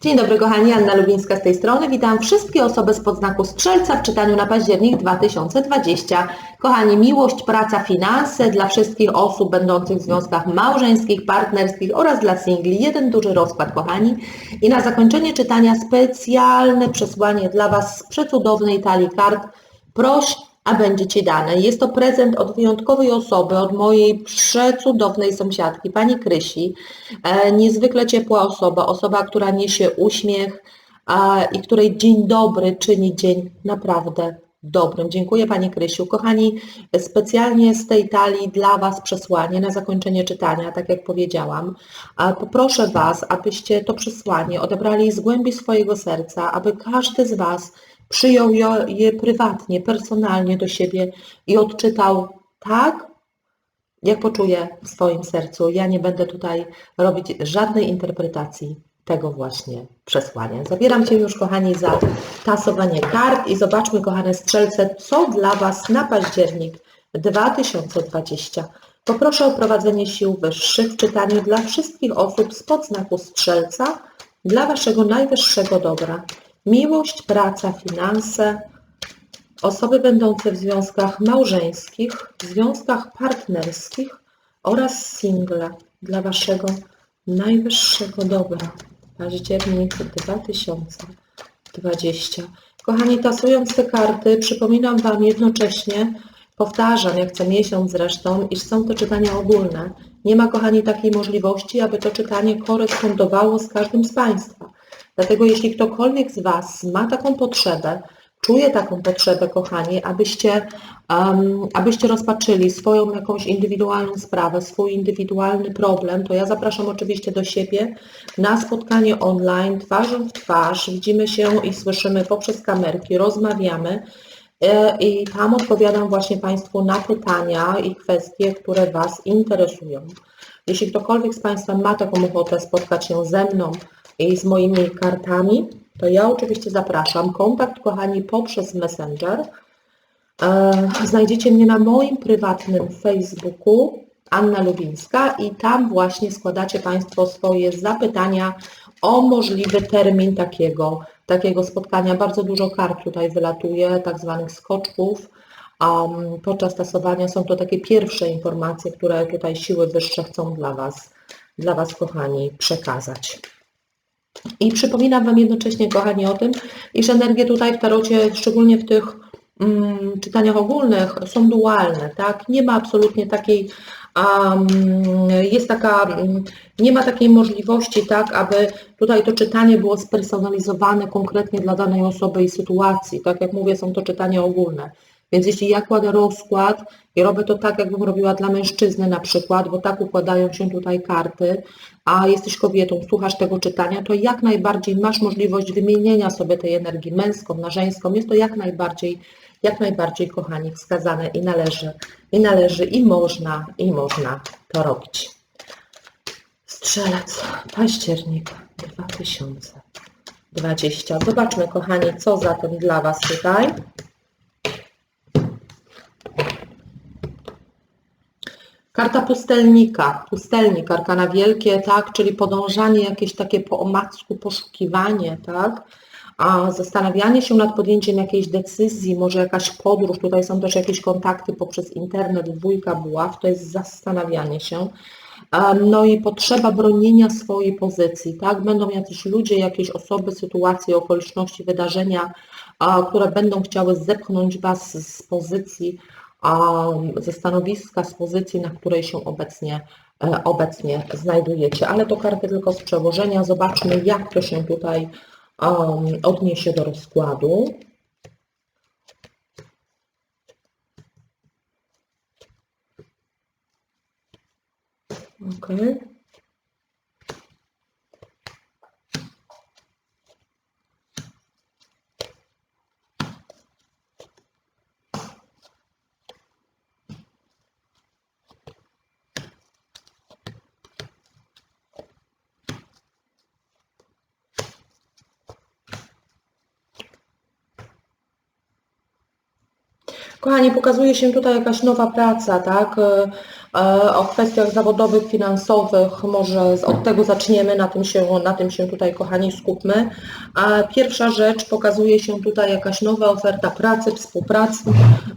Dzień dobry kochani, Anna Lubińska z tej strony. Witam wszystkie osoby z podznaku Strzelca w czytaniu na październik 2020. Kochani, miłość, praca, finanse dla wszystkich osób będących w związkach małżeńskich, partnerskich oraz dla singli. Jeden duży rozkład, kochani. I na zakończenie czytania specjalne przesłanie dla Was z przecudownej talii kart. Proś a będzie Ci dane. Jest to prezent od wyjątkowej osoby, od mojej przecudownej sąsiadki, pani Krysi. E, niezwykle ciepła osoba, osoba, która niesie uśmiech i której dzień dobry czyni dzień naprawdę dobrym. Dziękuję Pani Krysiu. Kochani, specjalnie z tej talii dla Was przesłanie na zakończenie czytania, tak jak powiedziałam. Poproszę Was, abyście to przesłanie odebrali z głębi swojego serca, aby każdy z Was przyjął je- prywatnie, personalnie do siebie i odczytał tak, jak poczuje w swoim sercu. Ja nie będę tutaj robić żadnej interpretacji tego właśnie przesłania. Zabieram Cię już, kochani, za tasowanie kart i zobaczmy, kochane strzelce, co dla Was na październik 2020. Poproszę o prowadzenie sił wyższych w czytaniu dla wszystkich osób z podznaku strzelca, dla Waszego najwyższego dobra. Miłość, praca, finanse, osoby będące w związkach małżeńskich, w związkach partnerskich oraz single dla Waszego najwyższego dobra. Październik 2020. Kochani, tasując te karty, przypominam Wam jednocześnie, powtarzam jak co miesiąc zresztą, iż są to czytania ogólne. Nie ma, kochani, takiej możliwości, aby to czytanie korespondowało z każdym z Państwa. Dlatego jeśli ktokolwiek z Was ma taką potrzebę, czuje taką potrzebę, kochani, abyście, um, abyście rozpatrzyli swoją jakąś indywidualną sprawę, swój indywidualny problem, to ja zapraszam oczywiście do siebie na spotkanie online, twarzą w twarz. Widzimy się i słyszymy poprzez kamerki, rozmawiamy. e, I tam odpowiadam właśnie Państwu na pytania i kwestie, które Was interesują. Jeśli ktokolwiek z Państwa ma taką ochotę spotkać się ze mną z moimi kartami, to ja oczywiście zapraszam. Kontakt, kochani, poprzez Messenger. E, Znajdziecie mnie na moim prywatnym Facebooku Anna Lubińska i tam właśnie składacie Państwo swoje zapytania o możliwy termin takiego, takiego spotkania. Bardzo dużo kart tutaj wylatuje, tak zwanych skoczków. Um, podczas tasowania są to takie pierwsze informacje, które tutaj siły wyższe chcą dla Was, dla Was kochani, przekazać. I przypominam Wam jednocześnie, kochani, o tym, iż energie tutaj w tarocie, szczególnie w tych mm, czytaniach ogólnych, są dualne, tak? Nie ma absolutnie takiej, um, jest taka, mm, nie ma takiej możliwości, tak, aby tutaj to czytanie było spersonalizowane konkretnie dla danej osoby i sytuacji. Tak jak mówię, są to czytania ogólne. Więc jeśli ja kładę rozkład i robię to tak, jakbym robiła dla mężczyzny na przykład, bo tak układają się tutaj karty, a jesteś kobietą, słuchasz tego czytania, to jak najbardziej masz możliwość wymienienia sobie tej energii męską na żeńską. Jest to jak najbardziej, jak najbardziej, kochani, wskazane i należy, i należy, i można, i można to robić. Strzelec, październik 2020. Zobaczmy, kochani, co zatem dla Was tutaj. Karta pustelnika, pustelnik, arkana wielkie, tak, czyli podążanie jakieś takie po omacku, poszukiwanie, tak, a zastanawianie się nad podjęciem jakiejś decyzji, może jakaś podróż, tutaj są też jakieś kontakty poprzez internet, dwójka buław, to jest zastanawianie się. No i potrzeba bronienia swojej pozycji, tak? Będą jacyś ludzie, jakieś osoby, sytuacje, okoliczności, wydarzenia, które będą chciały zepchnąć Was z pozycji, ze stanowiska, z pozycji, na której się obecnie, e, obecnie znajdujecie. Ale to karty tylko z przełożenia. Zobaczmy, jak to się tutaj em, odniesie do rozkładu. Okay. Kochani, pokazuje się tutaj jakaś nowa praca, tak? E, e, O kwestiach zawodowych, finansowych, może od tego zaczniemy, na tym się, na tym się tutaj, kochani, skupmy. Pierwsza rzecz, pokazuje się tutaj jakaś nowa oferta pracy, współpracy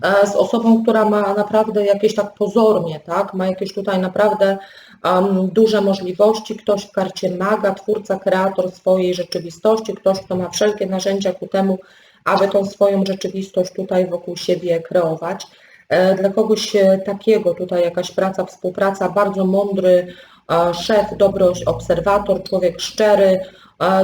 e, z osobą, która ma naprawdę jakieś tak pozornie, tak? Ma jakieś tutaj naprawdę duże możliwości, ktoś w karcie maga, twórca, kreator swojej rzeczywistości, ktoś, kto ma wszelkie narzędzia ku temu, aby tą swoją rzeczywistość tutaj wokół siebie kreować. E, Dla kogoś e, takiego tutaj jakaś praca, współpraca, bardzo mądry e, szef, dobry obserwator, człowiek szczery,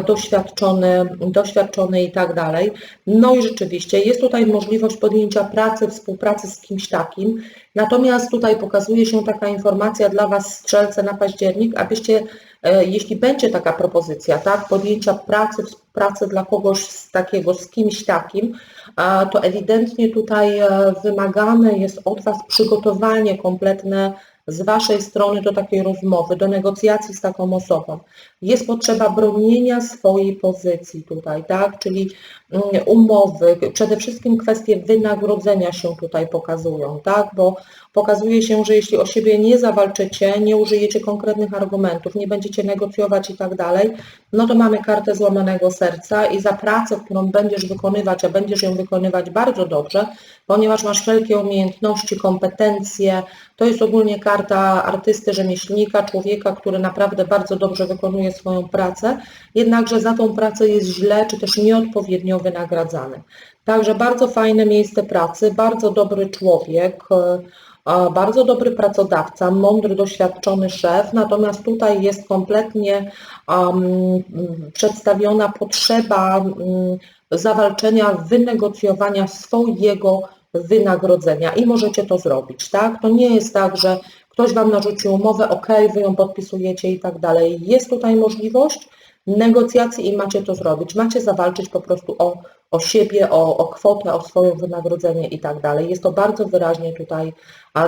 doświadczony, doświadczony i tak dalej. No i rzeczywiście jest tutaj możliwość podjęcia pracy, współpracy z kimś takim. Natomiast tutaj pokazuje się taka informacja dla Was, strzelce na październik, abyście, e, jeśli będzie taka propozycja, tak, podjęcia pracy, współpracy dla kogoś z takiego, z kimś takim, to ewidentnie tutaj e, wymagane jest od Was przygotowanie kompletne z Waszej strony do takiej rozmowy, do negocjacji z taką osobą. Jest potrzeba bronienia swojej pozycji tutaj, tak? Czyli mm, umowy, przede wszystkim kwestie wynagrodzenia się tutaj pokazują, tak? Bo pokazuje się, że jeśli o siebie nie zawalczycie, nie użyjecie konkretnych argumentów, nie będziecie negocjować i tak dalej, no to mamy kartę złamanego serca i za pracę, którą będziesz wykonywać, a będziesz ją wykonywać bardzo dobrze, ponieważ masz wszelkie umiejętności, kompetencje, to jest ogólnie karta artysty, rzemieślnika, człowieka, który naprawdę bardzo dobrze wykonuje swoją pracę, jednakże za tą pracę jest źle, czy też nieodpowiednio wynagradzany. Także bardzo fajne miejsce pracy, bardzo dobry człowiek, e, bardzo dobry pracodawca, mądry, doświadczony szef, natomiast tutaj jest kompletnie um, przedstawiona potrzeba um, zawalczenia, wynegocjowania swojego wynagrodzenia i możecie to zrobić, tak? To nie jest tak, że ktoś Wam narzucił umowę, ok, Wy ją podpisujecie i tak dalej. Jest tutaj możliwość negocjacji i macie to zrobić. Macie zawalczyć po prostu o, o siebie, o, o kwotę, o swoje wynagrodzenie i tak dalej. Jest to bardzo wyraźnie tutaj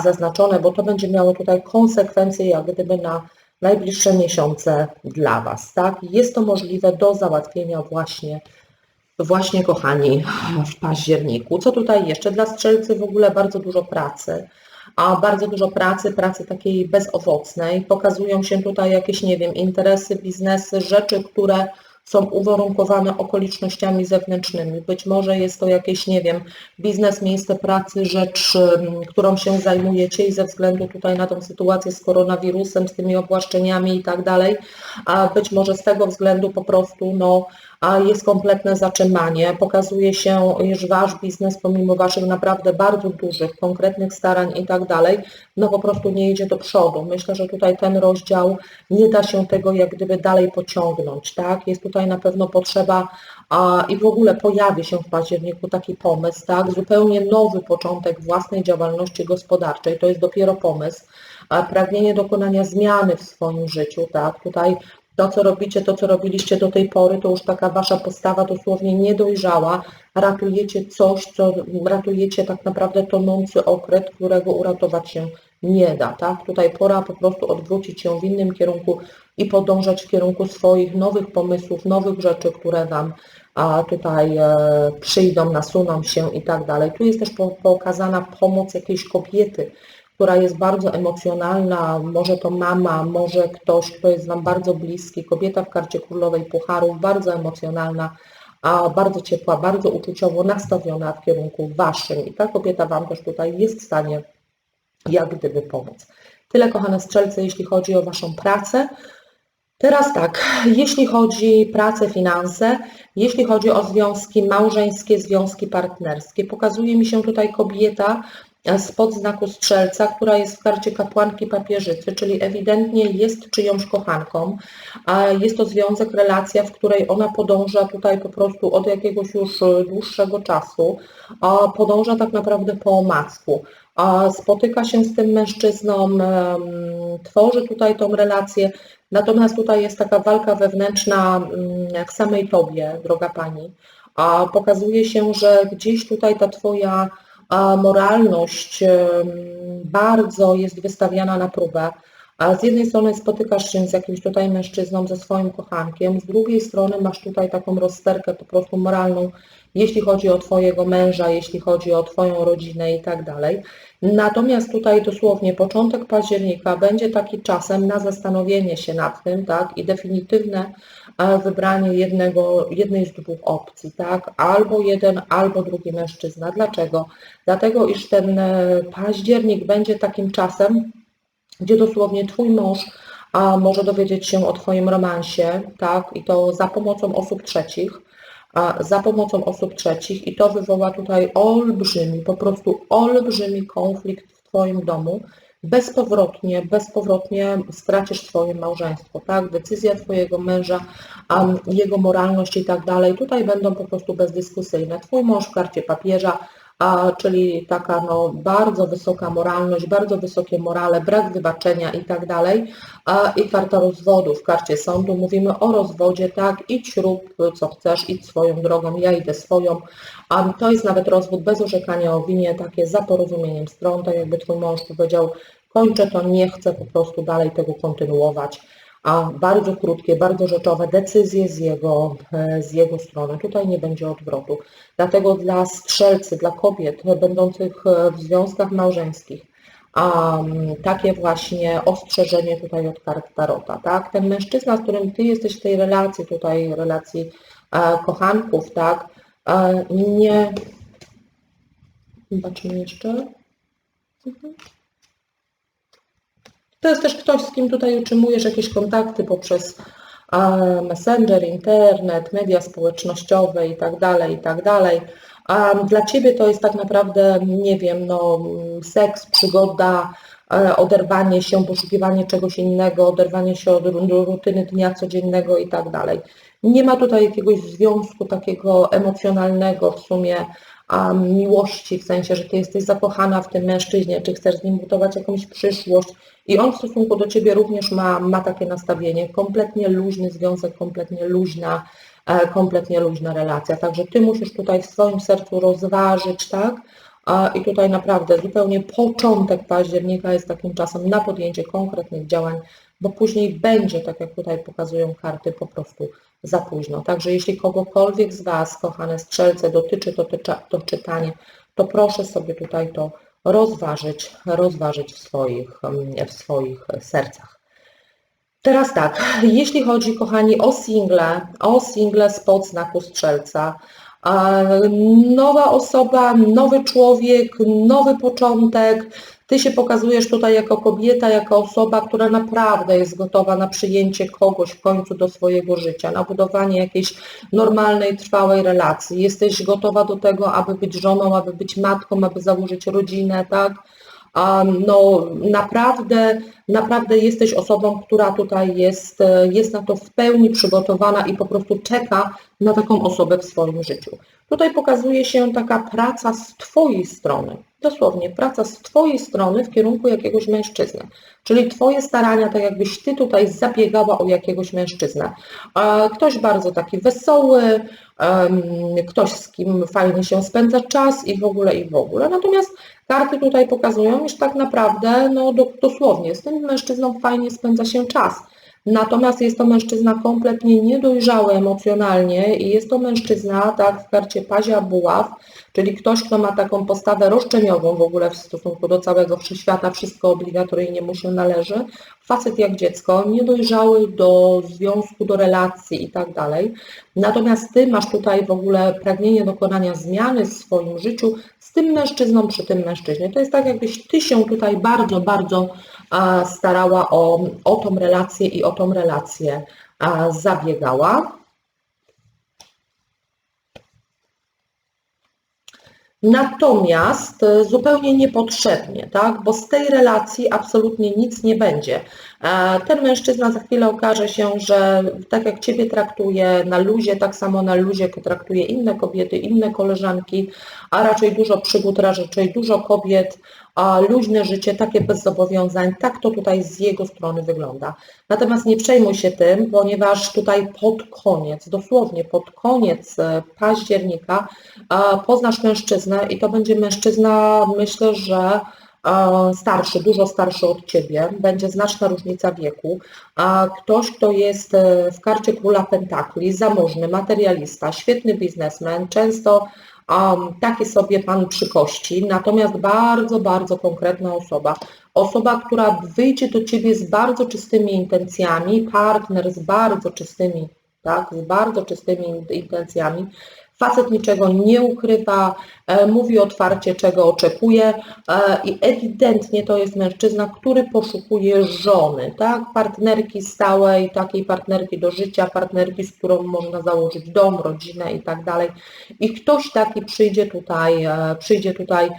zaznaczone, bo to będzie miało tutaj konsekwencje jak gdyby na najbliższe miesiące dla Was, tak? Jest to możliwe do załatwienia właśnie Właśnie, kochani, w październiku. Co tutaj jeszcze? Dla strzelcy w ogóle bardzo dużo pracy, a bardzo dużo pracy, pracy takiej bezowocnej. Pokazują się tutaj jakieś, nie wiem, interesy, biznesy, rzeczy, które są uwarunkowane okolicznościami zewnętrznymi. Być może jest to jakieś, nie wiem, biznes, miejsce pracy, rzecz, którą się zajmujecie i ze względu tutaj na tą sytuację z koronawirusem, z tymi obłaszczeniami i tak dalej, a być może z tego względu po prostu, no, a jest kompletne zatrzymanie. Pokazuje się, iż Wasz biznes, pomimo Waszych naprawdę bardzo dużych, konkretnych starań i tak dalej, no po prostu nie idzie do przodu. Myślę, że tutaj ten rozdział nie da się tego jak gdyby dalej pociągnąć, tak? Jest tutaj na pewno potrzeba a, i w ogóle pojawi się w październiku taki pomysł, tak? Zupełnie nowy początek własnej działalności gospodarczej. To jest dopiero pomysł. A, pragnienie dokonania zmiany w swoim życiu, tak? Tutaj to, co robicie, to, co robiliście do tej pory, to już taka wasza postawa dosłownie niedojrzała. Ratujecie coś, co ratujecie tak naprawdę tonący okręt, którego uratować się nie da. Tak? Tutaj pora po prostu odwrócić się w innym kierunku i podążać w kierunku swoich nowych pomysłów, nowych rzeczy, które Wam a, tutaj e, przyjdą, nasuną się i tak dalej. Tu jest też po, pokazana pomoc jakiejś kobiety, która jest bardzo emocjonalna, może to mama, może ktoś, kto jest Wam bardzo bliski, kobieta w karcie królowej pucharów, bardzo emocjonalna, a bardzo ciepła, bardzo uczuciowo nastawiona w kierunku Waszym i ta kobieta Wam też tutaj jest w stanie jak gdyby pomóc. Tyle kochane strzelce, jeśli chodzi o Waszą pracę. Teraz tak, jeśli chodzi o pracę, finanse, jeśli chodzi o związki małżeńskie, związki partnerskie, pokazuje mi się tutaj kobieta spod znaku strzelca, która jest w karcie kapłanki papieżycy, czyli ewidentnie jest czyjąś kochanką. Jest to związek, relacja, w której ona podąża tutaj po prostu od jakiegoś już dłuższego czasu, podąża tak naprawdę po omacku. A Spotyka się z tym mężczyzną, tworzy tutaj tą relację, natomiast tutaj jest taka walka wewnętrzna jak samej Tobie, droga Pani. A pokazuje się, że gdzieś tutaj ta Twoja moralność bardzo jest wystawiana na próbę. A z jednej strony spotykasz się z jakimś tutaj mężczyzną, ze swoim kochankiem, z drugiej strony masz tutaj taką rozterkę po prostu moralną, jeśli chodzi o Twojego męża, jeśli chodzi o Twoją rodzinę i tak dalej. Natomiast tutaj dosłownie początek października będzie taki czasem na zastanowienie się nad tym, tak, i definitywne e, wybranie jednego, jednej z dwóch opcji, tak, albo jeden, albo drugi mężczyzna. Dlaczego? Dlatego, iż ten e, październik będzie takim czasem, gdzie dosłownie Twój mąż a, może dowiedzieć się o Twoim romansie, tak, i to za pomocą osób trzecich, a, za pomocą osób trzecich i to wywoła tutaj olbrzymi, po prostu olbrzymi konflikt w Twoim domu. Bezpowrotnie, bezpowrotnie stracisz swoje małżeństwo, tak? Decyzja Twojego męża, jego moralność i tak dalej, tutaj będą po prostu bezdyskusyjne. Twój mąż w karcie papieża a, czyli taka no, bardzo wysoka moralność, bardzo wysokie morale, brak wybaczenia i tak. A, I karta rozwodu w karcie sądu mówimy o rozwodzie, tak, idź rób co chcesz, idź swoją drogą, ja idę swoją. A, to jest nawet rozwód bez orzekania o winie, takie za porozumieniem stron, tak jakby twój mąż powiedział, kończę to, nie chcę po prostu dalej tego kontynuować a bardzo krótkie, bardzo rzeczowe decyzje z jego, e, z jego strony. Tutaj nie będzie odwrotu. Dlatego dla strzelcy, dla kobiet będących e, w związkach małżeńskich, takie właśnie ostrzeżenie tutaj od kart Tarota. Tak? Ten mężczyzna, z którym Ty jesteś w tej relacji, tutaj relacji e, kochanków, tak, e, nie... Zobaczmy jeszcze. Mhm. To jest też ktoś, z kim tutaj utrzymujesz jakieś kontakty poprzez Messenger, internet, media społecznościowe i tak dalej, i tak. A dla Ciebie to jest tak naprawdę, nie wiem, no, seks, przygoda, e, oderwanie się, poszukiwanie czegoś innego, oderwanie się od rutyny dnia codziennego i tak. Nie ma tutaj jakiegoś związku takiego emocjonalnego w sumie, miłości, w sensie, że Ty jesteś zakochana w tym mężczyźnie, czy chcesz z nim budować jakąś przyszłość i on w stosunku do Ciebie również ma, ma takie nastawienie, kompletnie luźny związek, kompletnie luźna, e, kompletnie luźna relacja. Także Ty musisz tutaj w swoim sercu rozważyć, tak? I tutaj naprawdę zupełnie początek października jest takim czasem na podjęcie konkretnych działań, bo później będzie, tak jak tutaj pokazują karty, po prostu za późno. Także jeśli kogokolwiek z Was, kochane strzelce, dotyczy to, to czytanie, to proszę sobie tutaj to rozważyć, rozważyć w swoich, w swoich sercach. Teraz tak, jeśli chodzi, kochani, o single, o single spod znaku strzelca, nowa osoba, nowy człowiek, nowy początek, ty się pokazujesz tutaj jako kobieta, jako osoba, która naprawdę jest gotowa na przyjęcie kogoś w końcu do swojego życia, na budowanie jakiejś normalnej, trwałej relacji. Jesteś gotowa do tego, aby być żoną, aby być matką, aby założyć rodzinę, tak? no naprawdę, naprawdę jesteś osobą, która tutaj jest, jest na to w pełni przygotowana i po prostu czeka na taką osobę w swoim życiu. Tutaj pokazuje się taka praca z Twojej strony, dosłownie praca z Twojej strony w kierunku jakiegoś mężczyzny. Czyli Twoje starania, tak jakbyś Ty tutaj zabiegała o jakiegoś mężczyznę. Ktoś bardzo taki wesoły, ktoś z kim fajnie się spędza czas i w ogóle, i w ogóle. Natomiast karty tutaj pokazują, iż tak naprawdę, no dosłownie, z tym mężczyzną fajnie spędza się czas. Natomiast jest to mężczyzna kompletnie niedojrzały emocjonalnie i jest to mężczyzna, tak, w karcie Pazia Buław, czyli ktoś, kto ma taką postawę roszczeniową w ogóle w stosunku do całego wszechświata, wszystko obligatoryjnie mu się należy, facet jak dziecko, niedojrzały do związku, do relacji i tak dalej. Natomiast Ty masz tutaj w ogóle pragnienie dokonania zmiany w swoim życiu z tym mężczyzną przy tym mężczyźnie. To jest tak, jakbyś Ty się tutaj bardzo, bardzo starała o, o tą relację i o tą relację zabiegała. Natomiast e, zupełnie niepotrzebnie, tak? bo z tej relacji absolutnie nic nie będzie. E, ten mężczyzna za chwilę okaże się, że tak jak Ciebie traktuje na luzie, tak samo na luzie traktuje inne kobiety, inne koleżanki, a raczej dużo przygód, raczej dużo kobiet, a luźne życie, takie bez zobowiązań, tak to tutaj z jego strony wygląda. Natomiast nie przejmuj się tym, ponieważ tutaj pod koniec, dosłownie pod koniec e, października poznasz mężczyznę i to będzie mężczyzna, myślę, że e, starszy, dużo starszy od Ciebie, będzie znaczna różnica wieku, a ktoś, kto jest e, w karcie Króla Pentakli, zamożny, materialista, świetny biznesmen, często um, taki sobie Pan przy kości, natomiast bardzo, bardzo konkretna osoba, osoba, która wyjdzie do Ciebie z bardzo czystymi intencjami, partner z bardzo czystymi, tak, z bardzo czystymi intencjami, Facet niczego nie ukrywa, e, mówi otwarcie, czego oczekuje e, i ewidentnie to jest mężczyzna, który poszukuje żony, tak? Partnerki stałej, takiej partnerki do życia, partnerki, z którą można założyć dom, rodzinę i tak dalej. I ktoś taki przyjdzie tutaj, e, przyjdzie tutaj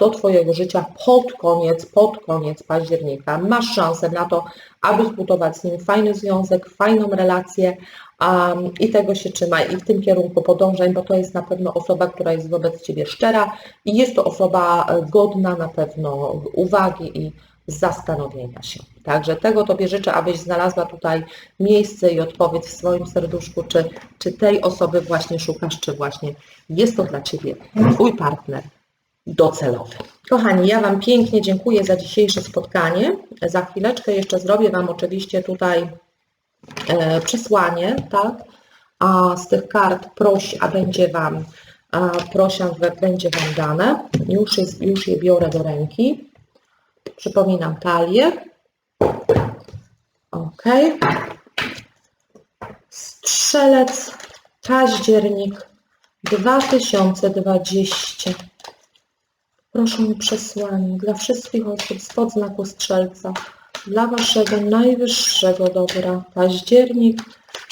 do Twojego życia pod koniec, pod koniec października. Masz szansę na to, aby zbudować z nim fajny związek, fajną relację um, i tego się trzymaj i w tym kierunku podążaj, bo to jest na pewno osoba, która jest wobec Ciebie szczera i jest to osoba godna na pewno uwagi i zastanowienia się. Także tego Tobie życzę, abyś znalazła tutaj miejsce i odpowiedź w swoim serduszku, czy, czy tej osoby właśnie szukasz, czy właśnie jest to dla Ciebie Twój partner docelowy. Kochani, ja Wam pięknie dziękuję za dzisiejsze spotkanie. Za chwileczkę jeszcze zrobię Wam oczywiście tutaj e, przesłanie, tak? A z tych kart proś, a będzie Wam, a proszę, będzie Wam dane. Już, jest, już je biorę do ręki. Przypominam talię. Ok. Strzelec, październik 2020. Proszę o przesłanie dla wszystkich osób spod znaku Strzelca, dla Waszego najwyższego dobra. Październik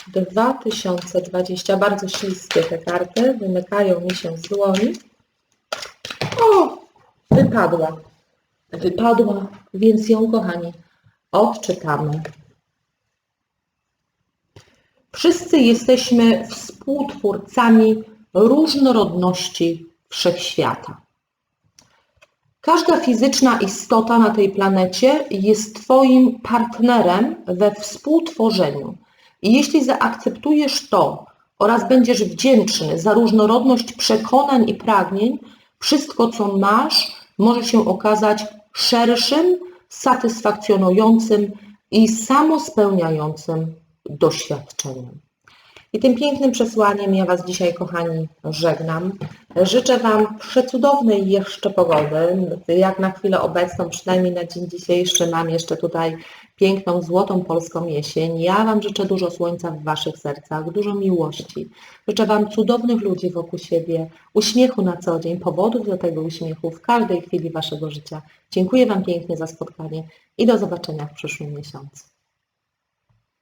2020. Bardzo śliskie te karty, wymykają mi się z dłoni. O, wypadła. Wypadła, więc ją, kochani, odczytamy. Wszyscy jesteśmy współtwórcami różnorodności wszechświata. Każda fizyczna istota na tej planecie jest Twoim partnerem we współtworzeniu. I jeśli zaakceptujesz to oraz będziesz wdzięczny za różnorodność przekonań i pragnień, wszystko co masz może się okazać szerszym, satysfakcjonującym i samospełniającym doświadczeniem. I tym pięknym przesłaniem ja Was dzisiaj, kochani, żegnam. Życzę Wam przecudownej jeszcze pogody. Jak na chwilę obecną, przynajmniej na dzień dzisiejszy, mam jeszcze tutaj piękną, złotą polską jesień. Ja Wam życzę dużo słońca w Waszych sercach, dużo miłości. Życzę Wam cudownych ludzi wokół siebie, uśmiechu na co dzień, powodów do tego uśmiechu w każdej chwili Waszego życia. Dziękuję Wam pięknie za spotkanie i do zobaczenia w przyszłym miesiącu.